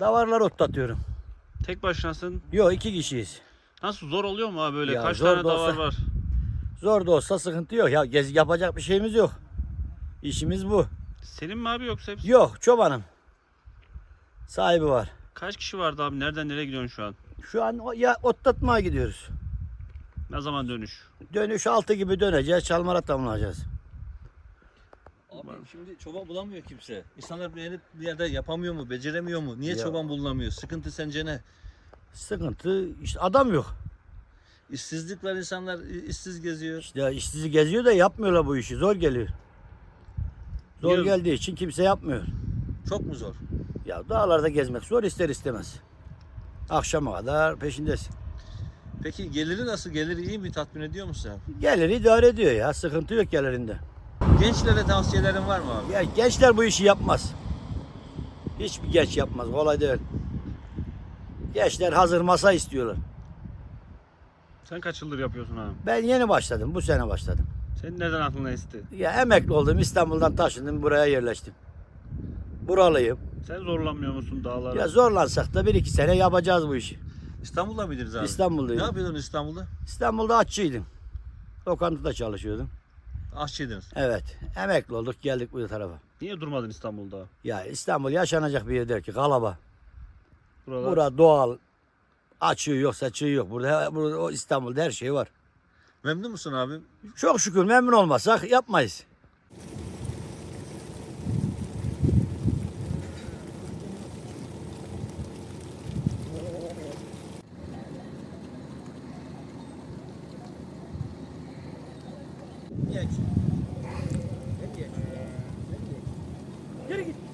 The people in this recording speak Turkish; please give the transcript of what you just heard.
Davarlar otlatıyorum. Tek başınasın. Yok iki kişiyiz. Nasıl zor oluyor mu abi böyle? Ya Kaç tane da davar olsa- var? Zor da olsa sıkıntı yok. Ya gez yapacak bir şeyimiz yok. İşimiz bu. Senin mi abi yoksa hepsi? Yok çobanım. Sahibi var. Kaç kişi vardı abi? Nereden nereye gidiyorsun şu an? Şu an ya otlatmaya gidiyoruz. Ne zaman dönüş? Dönüş altı gibi döneceğiz. Çalmara tamamlayacağız. Şimdi çoban bulamıyor kimse. İnsanlar yerde- bir yerde yapamıyor mu, beceremiyor mu? Niye Ya. çoban bulunamıyor? Sıkıntı sence ne? Sıkıntı işte adam yok. İşsizlik var insanlar i- işsiz geziyor. İşte işsizi geziyor da yapmıyorlar bu işi. Zor geliyor. Zor Niye? geldiği için kimse yapmıyor. Çok mu zor? Ya dağlarda gezmek zor ister istemez. Akşama kadar peşindesin. Peki geliri nasıl? Geliri iyi mi? Tatmin ediyor mu sen? Gelir idare ediyor ya. Sıkıntı yok gelirinde. Gençlere tavsiyelerin var mı abi? Ya gençler bu işi yapmaz. Hiçbir genç yapmaz. Kolay değil. Gençler hazır masa istiyorlar. Sen kaç yıldır yapıyorsun abi? Ben yeni başladım. Bu sene başladım. Senin neden aklına esti? Ya emekli oldum. İstanbul'dan taşındım. Buraya yerleştim. Buralıyım. Sen zorlanmıyor musun dağlara? Ya zorlansak da bir iki sene yapacağız bu işi. İstanbul'da mıydınız abi? Ne İstanbul'dayım. yapıyordun İstanbul'da? İstanbul'da aççıydım. Lokantada çalışıyordum. Aşçıydınız. Evet. Emekli olduk geldik bu tarafa. Niye durmadın İstanbul'da? Ya İstanbul yaşanacak bir yer der ki kalaba. Buralar Bura doğal. Açığı yok, saçığı yok. Burada, burada o İstanbul'da her şey var. Memnun musun abi? Çok şükür memnun olmasak yapmayız. Geç. Geç. Geri git.